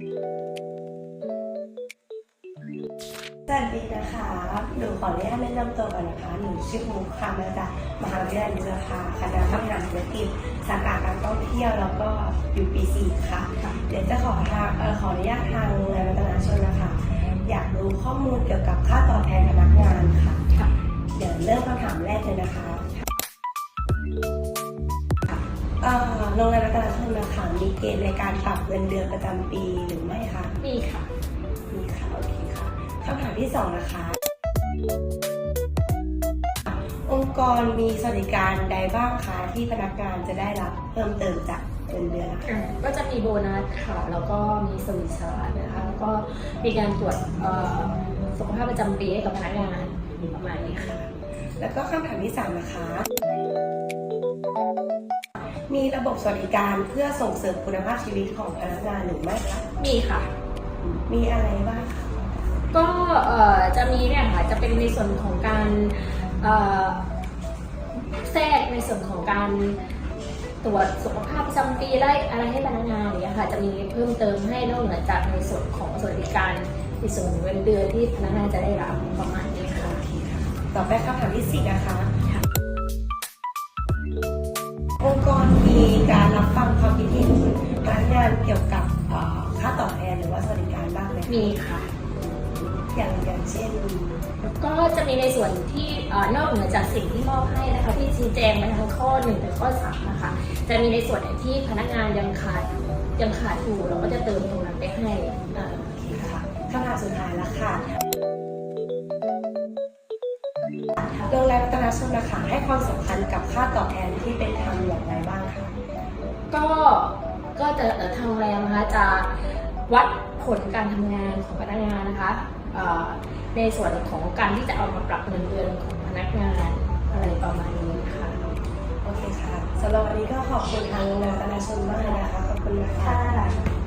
สวัสดีนะคะ หนูขออนุญาตแนะนำตัวก่อนนะคะ หนูชื่อมุกค่ะมาจากมหาวิทยาลัยบุรพาคณะบริหาธุรกิจสาขาการท่องเที่ยวแล้วก็อยู่ปีสี่ค่ะ เดี๋ยวจะขอทางเอ่อขออนุญาตทางโรงแรมรัตนาชนนะคะ อยากรู้ข้อมูลเกี่ยวกับค่าตอบแทนพนักงานค่ะค่ะเดี๋ยวเริ่มคำถามแรกเลยนะคะเอ่อ โรงแรมรัตนาชนนะคะมีเกณฑ์ในการปรับเงินเดือนประจำปีหรือไม่คะมีค่ะ มีค่ะโอเคค่ะคำถามที่สองนะคะ องค์กรมีสวัสดิการใดบ้างคะที่พนักงานจะได้รับเพิ่มเติมจากเงินเดือนนะคะ ก็จะมีโบนัสค่ะ แล้วก็มีสวิสชาร์จนะคะ แล้วก็มีการตรวจเอ่อสุขภาพประจำปีให้กับพนักงานประมาณนี้ค่ะ แล้วก็คำถามที่สามนะคะ มีระบบสวัสดิการเพื่อส่งเสริมคุณภาพชีวิตของพนักงานหรือไม่คะ มีค่ะ มีอะไรบ้างคะก็เอ่อจะมีเนี่ยค่ะจะเป็นในส่วนของการเอ่อแทรกในส่วนของการตรวจสุขภาพประจำปีได้อะไรให้พนักงานอย่างเงี้ยค่ะจะมีเพิ่มเติมให้นอกเหนือจากในส่วนของสวัสดิการในส่วนของเงินเดือนที่พนักงานจะได้รับประมาณนี้ค่ะโอเคค่ะต่อไปคำถามที่สี่นะคะ รรับฟังความคิดเห็นพนักงานเกี่ยวกับเอ่อค่าตอบแทนหรือว่าสวัสดิการบ้างไหมคะมีค่ะ อย่างอย่างเช่น ก็จะมีในส่วนที่เอ่อนอกเหนือจากสิ่งที่มอบให้นะคะที่ชี้แจงมาทั้งข้อหนึ่งถึงข้อสามนะคะจะมีในส่วนไหนที่พนักงานยังขาดยังขาดอยู่เราก็จะเติมตรงนั้นไปให้อ่าโอเคค่ะคำถามสุดท้ายแล้วค่ะโรงแรมรัตนาชนนะคะให้ความสำคัญกับค่าตอบแทนที่เป็นธรรมอย่างไรบ้างคะ ก็ก็จะเอ่อทางโรงแรมนะคะจะวัดผลการทำงานของพนักงานนะคะเอ่อในส่วนของการที่จะเอามาปรับเงินเดือนของพนักงานอะไรประมาณนี้ค่ะโอเคค่ะสำหรับวันนี้ก็ขอบคุณทางโรงแรมรัตนาชนมากเลยนะคะขอบคุณนะคะ